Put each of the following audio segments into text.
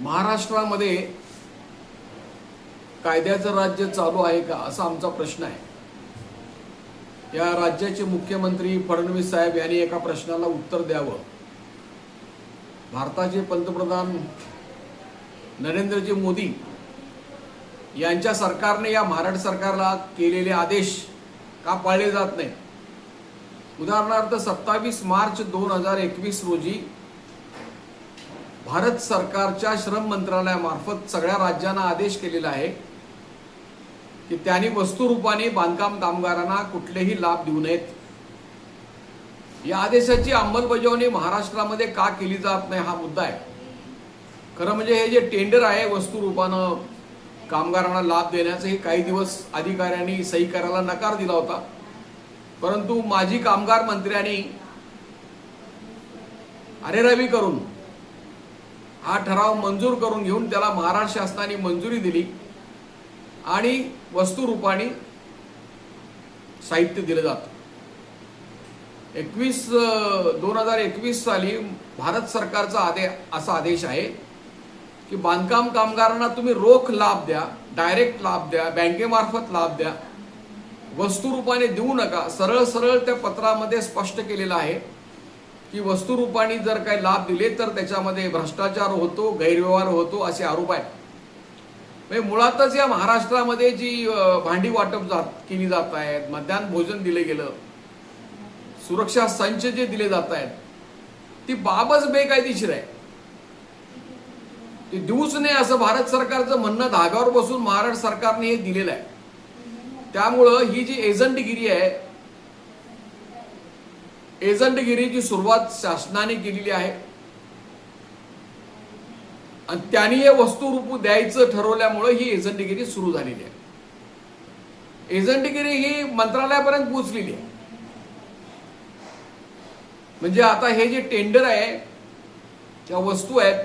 महाराष्ट्रामध्ये कायद्याचं राज्य चालू आहे का असा आमचा प्रश्न आहे. या राज्याचे मुख्यमंत्री फडणवीस साहेब यांनी एका प्रश्नाला उत्तर द्यावं. भारताचे पंतप्रधान नरेंद्रजी मोदी यांच्या सरकारने या महाराष्ट्र सरकारला केलेले आदेश का पाळले जात नाही उदाहरणार्थ सत्तावीस मार्च दोन हजार एकवीस रोजी भारत सरकारच्या श्रम मंत्रालयामार्फत सगळ्या राज्यांना आदेश केलेला आहे की त्यांनी वस्तुरूपाने बांधकाम कामगारांना कुठलेही लाभ देऊ नयेत. या आदेशाची अंमलबजावणी महाराष्ट्रामध्ये का केली जात नाही हा मुद्दा आहे. खरं म्हणजे हे जे टेंडर आहे वस्तुरूपानं कामगारांना लाभ देण्याचं हे काही दिवस अधिकाऱ्यांनी सही करायला नकार दिला होता. परंतु माजी कामगार मंत्र्यांनी अरेरावी करून हा ठराव मंजूर करून घेऊन त्याला महाराष्ट्र शासनाने मंजुरी दिली आणि वस्तुरूपाने साहित्य दिलं जातं. एकवीस दोन हजार एकवीस साली भारत सरकारचा आदे असा आदेश आहे की बांधकाम कामगारांना तुम्ही रोख लाभ द्या डायरेक्ट लाभ द्या बँकेमार्फत लाभ द्या. वस्तुरूपाने देऊ नका सरळ सरळ त्या पत्रामध्ये स्पष्ट केलेलं आहे. की वस्तुरूपाने जर काही लाभ दिले तर त्याच्यामध्ये भ्रष्टाचार होतो गैरव्यवहार होतो असे आरोप आहेत. म्हणजे मुळातच या महाराष्ट्रामध्ये जी भांडी वाटप जात केली जात आहेत मध्यान्ह भोजन दिले गेलं सुरक्षा संच जे दिले जात आहेत ती बाबच बेकायदेशीर आहे. ते देऊच नाही असं भारत सरकारचं म्हणणं धागावर बसून महाराष्ट्र सरकारने हे दिलेलं आहे. त्यामुळं ही जी एजंटगिरी आहे एजंटगिरीची सुरुवात शासनाने केलेली आहे. आणि त्यांनी हे वस्तुरूप द्यायचं ठरवल्यामुळे ही एजंटगिरी सुरू झालेली आहे. एजंटगिरी ही मंत्रालयापर्यंत पोहोचलेली आहे. म्हणजे आता हे जे टेंडर आहे त्या वस्तू आहेत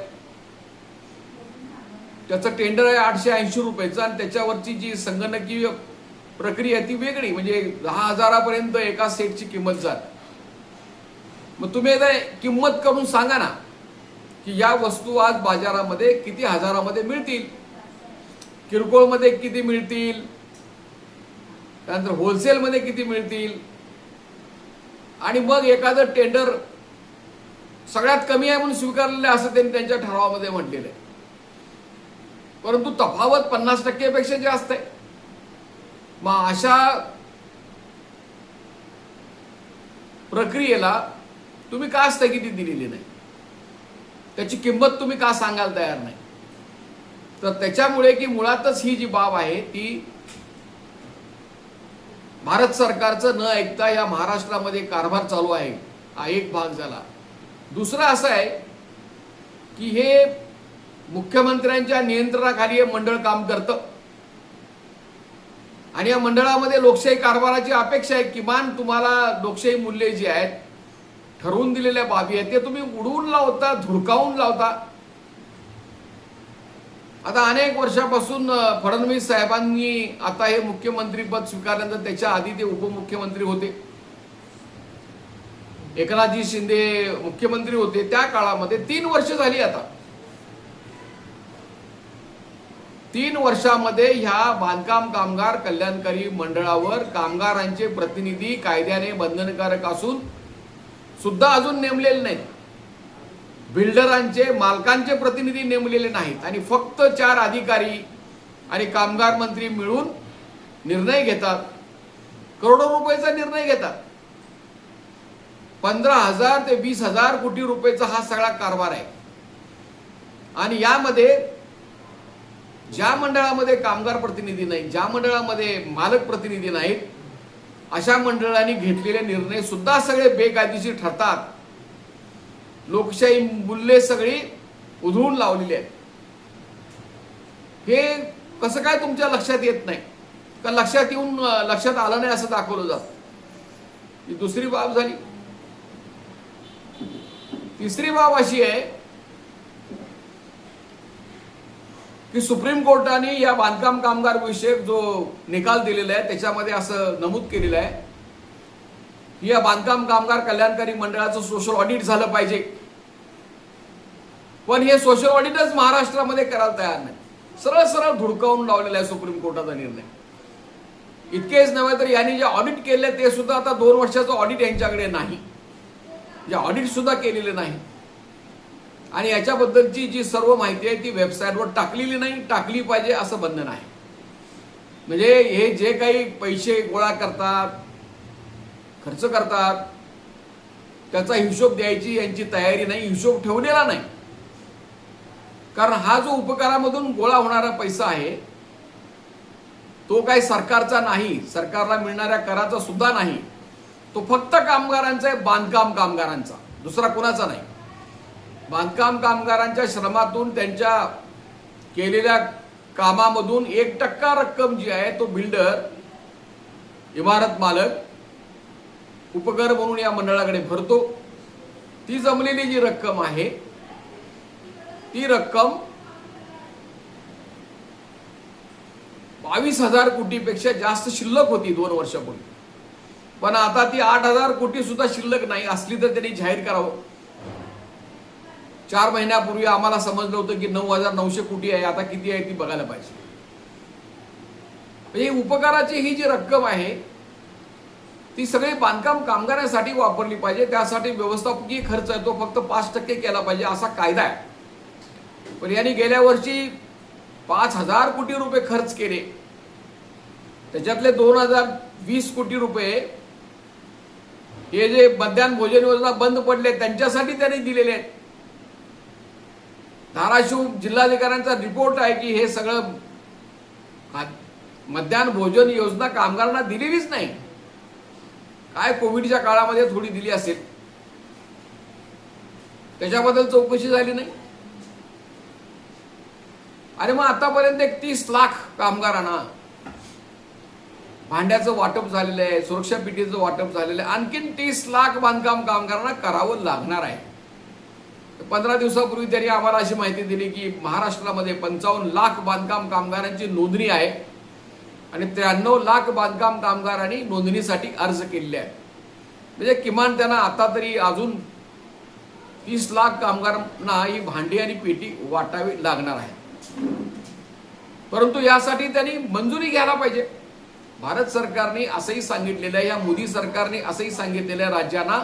त्याचं टेंडर आहे आठशे ऐंशी रुपयाचं आणि त्याच्यावरची जी संगणकीय प्रक्रिया आहे ती वेगळी. म्हणजे दहा हजारापर्यंत एका सेटची किंमत जात. मग तुम्ही एकदा किंमत करून सांगा ना की या वस्तू आज बाजारामध्ये किती हजारामध्ये मिळतील? किरकोळमध्ये किती मिळतील? त्यानंतर होलसेलमध्ये किती मिळतील? आणि मग एखादं टेंडर सगळ्यात कमी आहे म्हणून स्वीकारलेलं असं त्यांनी त्यांच्या ठरावामध्ये म्हटलेलं आहे. परंतु तफावत पन्नास टक्केपेक्षा जास्त आहे. मग अशा प्रक्रियेला तुम्ही का स्थगिती दिलेली नाही? त्याची किंमत तुम्ही का सांगायला तयार नाही? तर त्याच्यामुळे की मुळातच ही जी बाब आहे ती भारत सरकारचं न ऐकता या महाराष्ट्रामध्ये कारभार चालू आहे. हा एक भाग झाला. दुसरा असा आहे की हे मुख्यमंत्र्यांच्या नियंत्रणाखाली हे मंडळ काम करतं. आणि या मंडळामध्ये लोकशाही कारभाराची अपेक्षा आहे. किमान तुम्हाला लोकशाही मूल्ये जी आहेत ठरवून दिलेल्या बाबी आहेत ते तुम्ही उडवून लावता धुडकावून लावता. आता अनेक वर्षापासून फडणवीस साहेबांनी आता हे मुख्यमंत्रीपद स्वीकारल्यानंतर त्याच्या आधी ते उपमुख्यमंत्री होते. एकनाथजी शिंदे मुख्यमंत्री होते त्या काळामध्ये तीन वर्ष झाली आता. तीन वर्षामध्ये ह्या बांधकाम कामगार कल्याणकारी मंडळावर कामगारांचे प्रतिनिधी कायद्याने बंधनकारक असून सुद्धा अजून नेमलेले नाहीत. बिल्डरांचे मालकांचे प्रतिनिधी नेमलेले नाहीत. आणि फक्त चार अधिकारी आणि कामगार मंत्री मिळून निर्णय घेतात. करोडो रुपयाचा निर्णय घेतात. पंधरा हजार ते वीस हजार कोटी रुपयेचा हा सगळा कारभार आहे. आणि यामध्ये ज्या मंडळामध्ये कामगार प्रतिनिधी नाही ज्या मंडळामध्ये मालक प्रतिनिधी नाहीत अशा मंडळांनी घेतलेले निर्णय सुद्धा सगळे बेकायदेशीर ठरतात. लोकशाही मूल्ये सगळी उधळून लावलेली आहेत. हे कसं काय तुमच्या लक्षात येत नाही? का लक्षात येऊन लक्षात आलं नाही असं दाखवलं जात? ही दुसरी बाब झाली. तिसरी बाब अशी आहे की सुप्रीम कोर्टाने या बांधकाम कामगार विषयक जो निकाल दिलेला आहे त्याच्यामध्ये असं नमूद केलेलं आहे की या बांधकाम कामगार कल्याणकारी मंडळाचं सोशल ऑडिट झालं पाहिजे. पण हे सोशल ऑडिटच महाराष्ट्रामध्ये करायला तयार नाही. सरळ सरळ धुडकावून लावलेला आहे सुप्रीम कोर्टाचा निर्णय. इतकेच नव्हे तर यांनी जे ऑडिट केले ते सुद्धा आता दोन वर्षाचं ऑडिट यांच्याकडे नाही. जे ऑडिट सुद्धा केलेले नाही. आणि याच्याबद्दलची जी सर्व माहिती आहे ती वेबसाईटवर टाकलेली नाही टाकली पाहिजे असं बंधन आहे. म्हणजे हे जे काही पैसे गोळा करतात खर्च करतात त्याचा हिशोब द्यायची यांची तयारी नाही हिशोब ठेवलेला नाही. कारण हा जो उपकारामधून गोळा होणारा पैसा आहे तो काही सरकारचा नाही सरकारला मिळणाऱ्या कराचा सुद्धा नाही. तो फक्त कामगारांचा आहे बांधकाम कामगारांचा. दुसरा कुणाचा नाही. बांधकाम कामगारांच्या श्रमातून त्यांच्या केलेल्या कामामधून एक टक्का रक्कम जी आहे तो बिल्डर इमारत मालक उपकर म्हणून या मंडळाकडे भरतो. ती जमलेली जी रक्कम आहे ती रक्कम बावीस हजार कोटीपेक्षा जास्त शिल्लक होती दोन वर्षापूर्वी. पण आता ती आठ हजार कोटी सुद्धा शिल्लक नाही असली तर त्यांनी जाहीर करावं. चार महिन्यापूर्वी आम्हाला समजलं होतं की नऊ हजार नऊशे कोटी आहे आता किती आहे ती बघायला पाहिजे. म्हणजे उपकाराची ही जी रक्कम आहे ती सगळी बांधकाम कामगारांसाठी वापरली पाहिजे. त्यासाठी व्यवस्थापकीय खर्च आहे तो फक्त पाच टक्के केला पाहिजे असा कायदा आहे. पण यांनी गेल्या वर्षी पाच हजार कोटी रुपये खर्च केले. त्याच्यातले दोन हजार वीस कोटी रुपये हे जे मध्यान्ह भोजन योजना बंद पडले त्यांच्यासाठी त्यांनी दिलेले आहेत. धाराशिव जिल्हाधिकाऱ्यांचा रिपोर्ट आहे की हे सगळं मध्यान्ह भोजन योजना कामगारांना दिलेलीच नाही. काय कोविडच्या काळामध्ये थोडी दिली असेल? त्याच्याबद्दल चौकशी झाली नाही? आणि मग आतापर्यंत एक तीस लाख कामगारांना भांड्याचं वाटप झालेलं आहे सुरक्षा पिटीचं वाटप झालेलं आहे. आणखीन तीस लाख बांधकाम कामगारांना करावं लागणार आहे. पंधरा दिवसापूर्वी त्यांनी आम्हाला अशी माहिती दिली की महाराष्ट्रामध्ये पंचावन्न लाख बांधकाम कामगारांची नोंदणी आहे आणि त्र्याण्णव लाख बांधकाम कामगारांनी नोंदणीसाठी अर्ज केलेले आहे म्हणजे किमान त्यांना आता तरी अजून तीस लाख कामगारांना ही भांडी आणि पेटी वाटावी लागणार आहे परंतु यासाठी त्यांनी मंजुरी घ्यायला पाहिजे. भारत सरकारने असंही सांगितलेलं आहे या मोदी सरकारने असंही सांगितलेलं आहे राज्यांना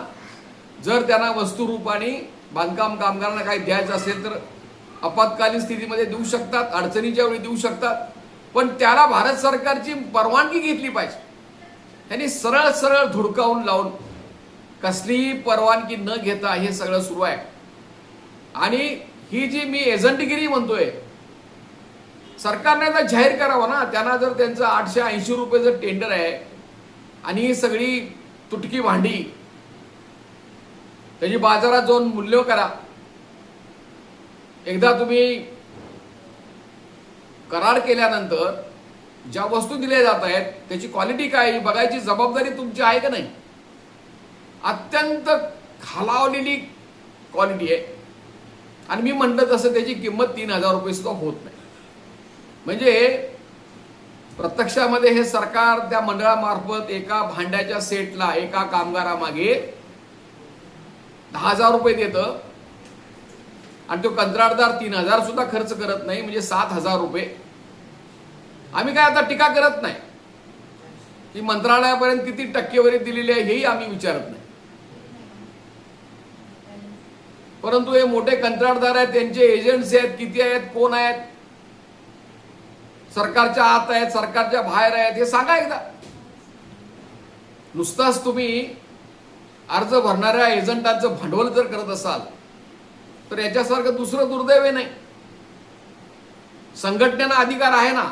जर त्यांना वस्तुरूपाने बांधकाम कामगारांना काही द्यायचं असेल तर आपत्कालीन स्थितीमध्ये देऊ शकतात अडचणीच्या वेळी देऊ शकतात. पण त्याला भारत सरकारची परवानगी घेतली पाहिजे. त्यांनी सरळ सरळ धुडकावून लावून कसलीही परवानगी न घेता हे सगळं सुरू आहे. आणि ही जी मी एजंटगिरी म्हणतोय सरकारने तर जाहीर करावं ना? त्यांना जर त्यांचं आठशे ऐंशी रुपये जर टेंडर आहे आणि ही सगळी तुटकी भांडी त्याची बाजारात जाऊन मूल्य करा. एकदा तुम्ही करार केल्यानंतर ज्या वस्तू दिल्या जात आहेत त्याची क्वालिटी काय ही बघायची जबाबदारी तुमची आहे का नाही? अत्यंत खालावलेली क्वालिटी आहे. आणि मी म्हणलं तसं त्याची किंमत तीन हजार रुपये सुद्धा होत नाही. म्हणजे प्रत्यक्षामध्ये हे सरकार त्या मंडळामार्फत एका भांड्याच्या सेटला एका कामगारामागे दहा हजार रुपये देतं. आणि तो कंत्राटदार तीन हजार सुद्धा खर्च करत नाही म्हणजे सात हजार रुपये. आम्ही काय आता टीका करत नाही. की मंत्रालयापर्यंत किती टक्केवारी दिलेली आहे हेही आम्ही विचारत नाही. परंतु हे मोठे कंत्राटदार आहेत त्यांचे एजंट्स आहेत किती आहेत कोण आहेत? सरकारच्या आत आहेत सरकारच्या बाहेर आहेत हे सांगा एकदा. नुसताच तुम्ही अर्ज भरणाऱ्या एजंटांचं भांडवल जर करत असाल तर याच्यासारखं दुसरं दुर्दैव नाही. संघटनेला अधिकार आहे ना?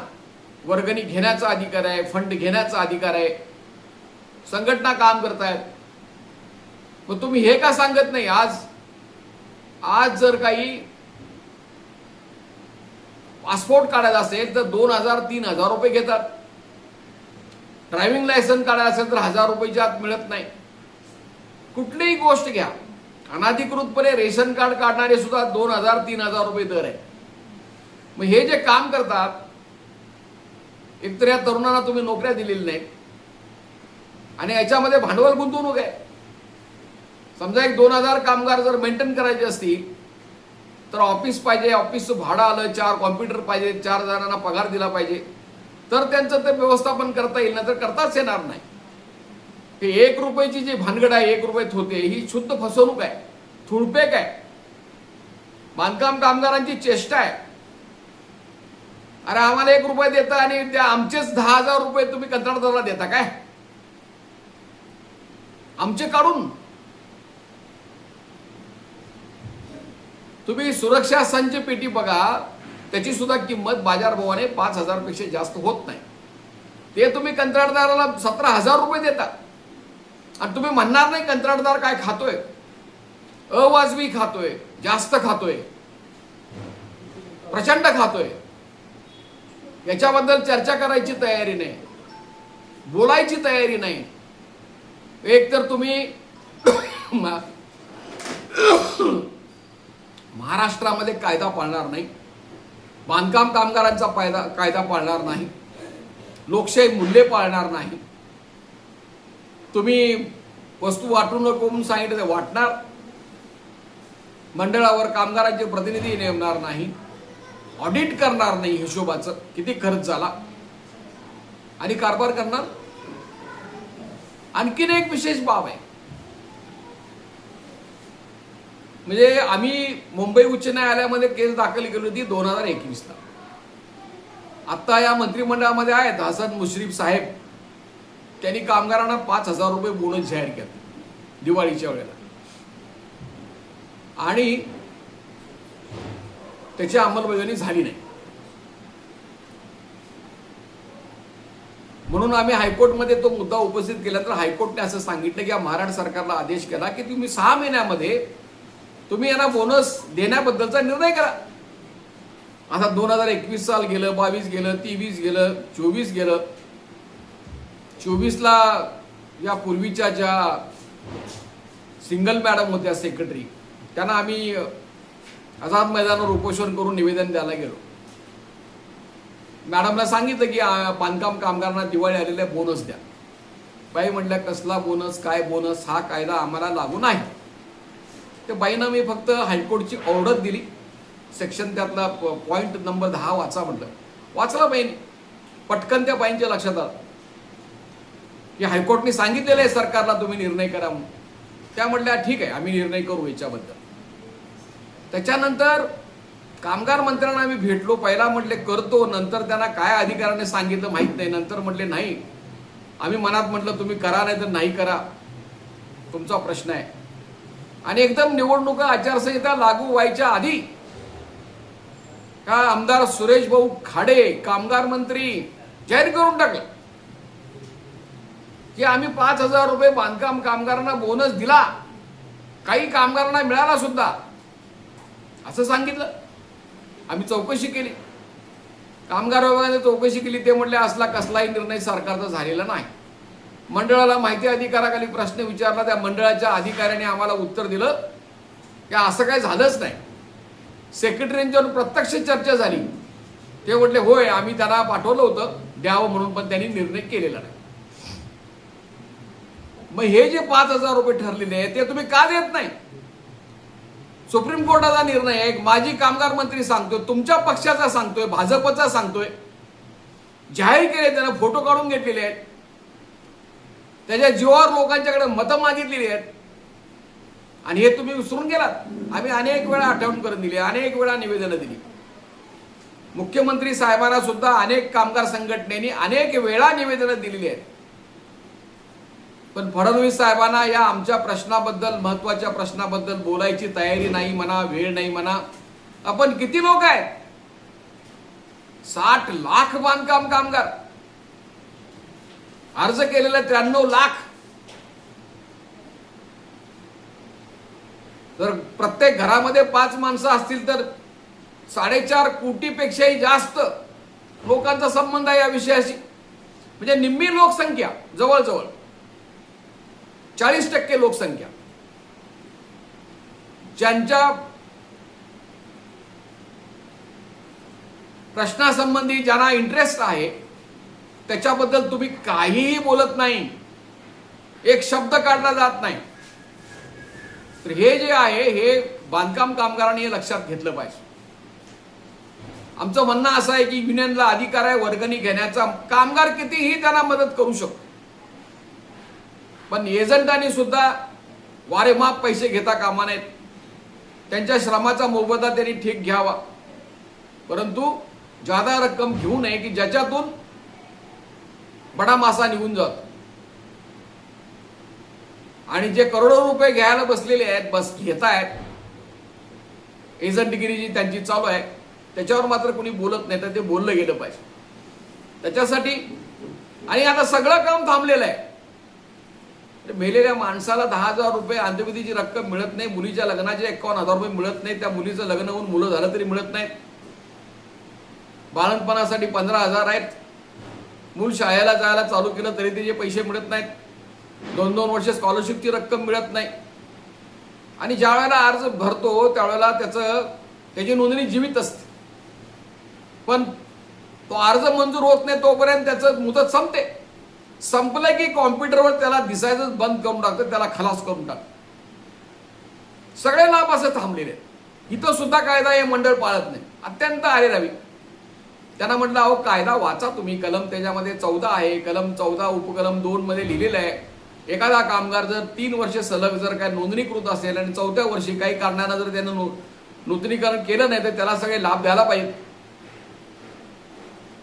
वर्गणी घेण्याचा अधिकार आहे फंड घेण्याचा अधिकार आहे. संघटना काम करतायत. मग तुम्ही हे का सांगत नाही? आज आज जर काही पासपोर्ट काढायचा असेल तर दोन हजार तीन हजार रुपये घेतात. ड्रायव्हिंग लायसन्स काढायचं असेल तर हजार रुपयेच्या आत मिळत नाही. कुठलीही गोष्ट घ्या. अनाधिकृतपणे रेशन कार्ड काढणारे सुद्धा दोन हजार तीन हजार रुपये दर आहे. मग हे जे काम करतात एकतर या तरुणांना तुम्ही नोकऱ्या दिलेल्या नाहीत. आणि याच्यामध्ये भांडवल गुंतवणूक आहे. समजा एक दोन हजार कामगार जर मेंटेन करायचे असतील तर ऑफिस पाहिजे ऑफिसचं भाडं आलं चार कॉम्प्युटर पाहिजे चार जणांना पगार दिला पाहिजे. तर त्यांचं ते व्यवस्थापन करता येईल ना तर करताच येणार नाही. ते एक रुपयाची जी भानगड आहे एक रुपयात होते ही शुद्ध फसवणूक आहे थुडपेक आहे. बांधकाम कामगारांची चेष्टा आहे. अरे आम्हाला एक रुपये देता आणि त्या आमचेच दहा हजार रुपये तुम्ही कंत्राटदाराला देता काय? आमचे काढून. तुम्ही सुरक्षा संच पेटी बघा त्याची सुद्धा किंमत बाजारभावाने पाच हजारपेक्षा जास्त होत नाही. ते तुम्ही कंत्राटदाराला सतरा हजार रुपये देता. आणि तुम्ही म्हणणार नाही कंत्राटदार काय खातोय? अवाजवी खातोय जास्त खातोय प्रचंड खातोय. याच्याबद्दल चर्चा करायची तयारी नाही. बोलायची तयारी नाही. एक तर तुम्ही महाराष्ट्रामध्ये कायदा पाळणार नाही. बांधकाम कामगारांचा कायदा कायदा पाळणार नाही. लोकशाही मूल्ये पाळणार नाही. तुम्ही वस्तू वाटू नको म्हणून सांगितलं ते वाटणार. मंडळावर कामगारांचे प्रतिनिधी नेमणार नाही. ऑडिट करणार नाही हिशोबाचं. किती खर्च झाला? आणि कारभार करणार? आणखीन एक विशेष बाब आहे. म्हणजे आम्ही मुंबई उच्च न्यायालयामध्ये केस दाखल केली होती दोन हजार एकवीसला. आत्ता या मंत्रिमंडळामध्ये आहेत हसन मुश्रीफ साहेब. त्यांनी कामगारांना पाच हजार रुपये बोनस जाहीर केला दिवाळीच्या वेळेला. आणि त्याची अंमलबजावणी झाली नाही. म्हणून आम्ही हायकोर्टमध्ये तो मुद्दा उपस्थित केला तर हायकोर्टने असं सांगितलं की या महाराष्ट्र सरकारला आदेश केला की तुम्ही सहा महिन्यामध्ये तुम्ही यांना बोनस देण्याबद्दलचा निर्णय करा. आता दोन हजार एकवीस साल गेलं बावीस गेलं तेवीस गेलं चोवीस गेलं चोवीसला या पूर्वीच्या ज्या सिंगल मॅडम होत्या सेक्रेटरी त्यांना आम्ही आझाद मैदानावर उपोषण करून निवेदन द्यायला गेलो. मॅडमला सांगितलं की बांधकाम कामगारांना दिवाळी आलेल्या बोनस द्या. बाई म्हटल्या कसला बोनस काय बोनस हा कायदा आम्हाला लागू नाही. तर बाईनं मी फक्त हायकोर्टची ऑर्डर दिली. सेक्शन त्यातला पॉईंट नंबर दहा वाचा म्हटलं. वाचला बाईने. पटकन त्या बाईंच्या लक्षात आलं. की हायकोर्टने सांगितलेलं आहे सरकारला तुम्ही निर्णय करा म्हणून. त्या म्हटल्या ठीक आहे आम्ही निर्णय करू याच्याबद्दल. त्याच्यानंतर कामगार मंत्र्यांना आम्ही भेटलो. पहिला म्हटले करतो. नंतर त्यांना काय अधिकाराने सांगितलं माहीत नाही. नंतर म्हटले नाही आम्ही मनात म्हटलं तुम्ही करा नाही तर नाही करा. तुमचा प्रश्न आहे. आणि एकदम निवडणुका आचारसंहिता लागू व्हायच्या आधी का आमदार सुरेश भाऊ खाडे कामगार मंत्री जाहीर करून टाकलं. की आम्ही पाच हजार रुपये बांधकाम कामगारांना बोनस दिला. काही कामगारांना मिळाला सुद्धा. असं सांगितलं. आम्ही चौकशी केली. कामगार विभागाने चौकशी केली. ते म्हटले असला कसलाही निर्णय सरकारचा झालेला नाही. मंडळाला माहिती अधिकाराखाली प्रश्न विचारला. त्या मंडळाच्या अधिकाऱ्याने आम्हाला उत्तर दिलं की असं काय झालंच नाही. सेक्रेटरींच्यावर प्रत्यक्ष चर्चा झाली. ते म्हटले होय आम्ही त्यांना पाठवलं होतं. द्यावं म्हणून पण त्यांनी निर्णय केलेला नाही. मग हे जे पाच हजार रुपये ठरलेले आहे ते तुम्ही का देत नाही? सुप्रीम कोर्टाचा निर्णय आहे. एक माजी कामगार मंत्री सांगतोय तुमच्या पक्षाचा सांगतोय भाजपचा सांगतोय. जाहीर केले त्यानं फोटो काढून घेतलेले आहेत. त्याच्या जीवावर लोकांच्याकडे मतं मागितलेली आहेत. आणि हे तुम्ही विसरून गेलात. आम्ही अनेक वेळा आठवण करून दिली अनेक वेळा निवेदनं दिली. मुख्यमंत्री साहेबांना सुद्धा अनेक कामगार संघटनेनी अनेक वेळा निवेदनं दिलेली आहेत. पण फडणवीस साहेबांना या आमच्या प्रश्नाबद्दल महत्त्वाच्या प्रश्नाबद्दल बोलायची तयारी नाही म्हणा वेळ नाही म्हणा. आपण किती लोक आहेत? साठ लाख बांधकाम कामगार. अर्ज केलेले त्र्याण्णव लाख. जर प्रत्येक घरामध्ये पाच माणसं असतील तर साडेचार कोटीपेक्षाही जास्त लोकांचा संबंध आहे या विषयाशी. म्हणजे निम्मी लोकसंख्या जवळजवळ. चाळीस टक्के लोकसंख्या. ज्यांच्या प्रश्नासंबंधी ज्यांना इंटरेस्ट आहे त्याच्याबद्दल तुम्ही काहीही बोलत नाही. एक शब्द काढला जात नाही. तर हे जे आहे हे बांधकाम कामगारांनी हे लक्षात घेतलं पाहिजे. आमचं म्हणणं असं आहे की युनियनला अधिकार आहे वर्गणी घेण्याचा. कामगार कितीही त्यांना मदत करू शकतो. पण एजंटांनी सुद्धा वारेमाप पैसे घेता कामा नयेत. त्यांच्या श्रमाचा मोबदला त्यांनी ठीक घ्यावा. परंतु जादा रक्कम घेऊ नये की ज्याच्यातून बडा मासा निघून जातो. आणि जे करोडो रुपये घ्यायला बसलेले आहेत बस घेत आहेत एजंटगिरी जी त्यांची चालू आहे. त्याच्यावर मात्र कोणी बोलत नाही तर ते बोललं गेलं पाहिजे. त्याच्यासाठी आणि आता सगळं काम थांबलेलं आहे. मेलेल्या माणसाला दहा हजार रुपये अंत्यविधीची रक्कम मिळत नाही मुलीच्या लग्नाचे एकावन्न हजार रुपये मिळत नाही त्या मुलीचं लग्न होऊन मुलं झालं तरी मिळत नाहीत बाळणपणासाठी पंधरा हजार आहेत. मूल शाळेला जायला चालू केलं तरी त्याचे पैसे मिळत नाहीत. दोन दोन वर्ष स्कॉलरशिपची रक्कम मिळत नाही. आणि ज्या वेळेला अर्ज भरतो त्यावेळेला त्याचं त्याची नोंदणी जीवित असते. पण तो अर्ज मंजूर होत नाही तोपर्यंत त्याचं मुदत संपते. संपलं की कॉम्प्युटरवर त्याला दिसायचं बंद करून टाकतं त्याला खलास करून टाकतं सगळे लाभ असे थांबलेले आहेत. इथं सुद्धा कायदा हे मंडळ पाळत नाही. अत्यंत आरे रवी त्यांना म्हटलं अहो कायदा वाचा तुम्ही. कलम त्याच्यामध्ये चौदा आहे. कलम चौदा उपकलम दोन मध्ये लिहिलेलं आहे. एखादा कामगार जर तीन वर्ष सलग जर काय नोंदणीकृत असेल आणि चौथ्या वर्षी काही कारणानं जर त्यानं नो- नूतनीकरण केलं नाही तर त्याला सगळे लाभ द्यायला पाहिजे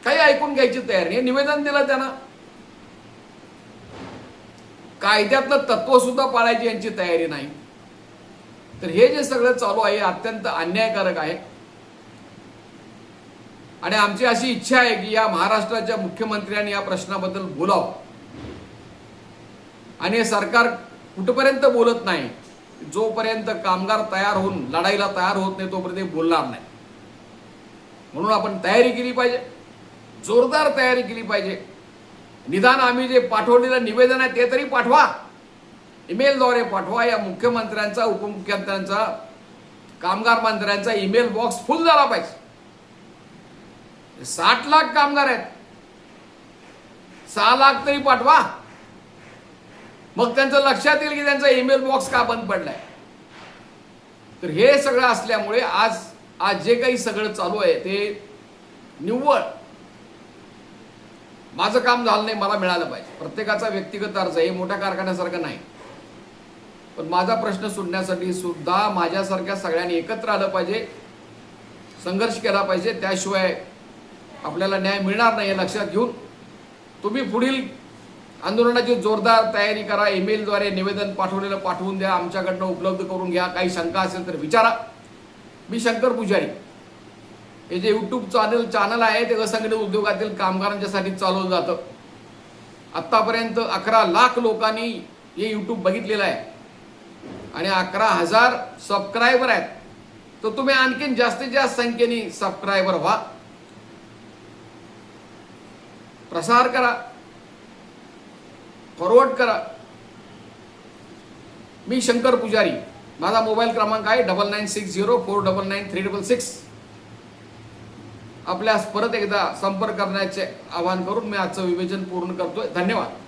काही ऐकून घ्यायची तयारी नाही. निवेदन दिलं त्यांना. कायद्यातलं तत्व सुद्धा पाळायची यांची तयारी नाही. तर हे जे सगळं चालू आहे हे अत्यंत अन्यायकारक आहे. आणि आमची अशी इच्छा आहे की या महाराष्ट्राच्या मुख्यमंत्र्यांनी या प्रश्नाबद्दल बोलावं. आणि हे सरकार कुठपर्यंत बोलत नाही जोपर्यंत कामगार तयार होऊन लढाईला तयार होत नाही तोपर्यंत बोलणार नाही. म्हणून आपण तयारी केली पाहिजे जोरदार तयारी केली पाहिजे. निदान आम्ही जे पाठवलेलं निवेदन आहे ते तरी पाठवा. ईमेलद्वारे पाठवा. या मुख्यमंत्र्यांचा उपमुख्यमंत्र्यांचा कामगार मंत्र्यांचा ईमेल बॉक्स फुल झाला पाहिजे. साठ लाख कामगार आहेत. सहा लाख तरी पाठवा. मग त्यांचं लक्षात येईल की त्यांचा ईमेल बॉक्स का बंद पडलाय. तर हे सगळं असल्यामुळे आज आज जे काही सगळं चालू आहे ते निव्वळ. माझं काम झालं नाही मला मिळालं पाहिजे. प्रत्येकाचा व्यक्तिगत अर्ज हे मोठ्या कारखान्यासारखं नाही. पण माझा प्रश्न सुटण्यासाठी सुद्धा माझ्यासारख्या सगळ्यांनी एकत्र आलं पाहिजे संघर्ष केला पाहिजे. त्याशिवाय आपल्याला न्याय मिळणार नाही हे लक्षात घेऊन तुम्ही पुढील आंदोलनाची जोरदार तयारी करा. ईमेलद्वारे निवेदन पाठवलेलं पाठवून द्या. आमच्याकडनं उपलब्ध करून घ्या. काही शंका असेल तर विचारा. मी शंकर पुजारी. हे जे यूट्यूब चॅनल चॅनल आहे ते असंघटित उद्योगातील कामगारांच्यासाठी चालवलं जातं. आत्तापर्यंत अकरा लाख लोकांनी हे यूट्यूब बघितलेलं आहे. आणि अकरा हजार सबस्क्रायबर आहेत. तर तुम्ही आणखीन जास्तीत जास्त संख्येने सबस्क्रायबर व्हा. प्रसार करा. फॉरवर्ड करा. मी शंकर पुजारी. माझा मोबाईल क्रमांक आहे double nine six zero four double nine three double six आपल्यास परत एकदा संपर्क करण्याचे आवाहन करून मी आजचं विवेचन पूर्ण करतोय. धन्यवाद.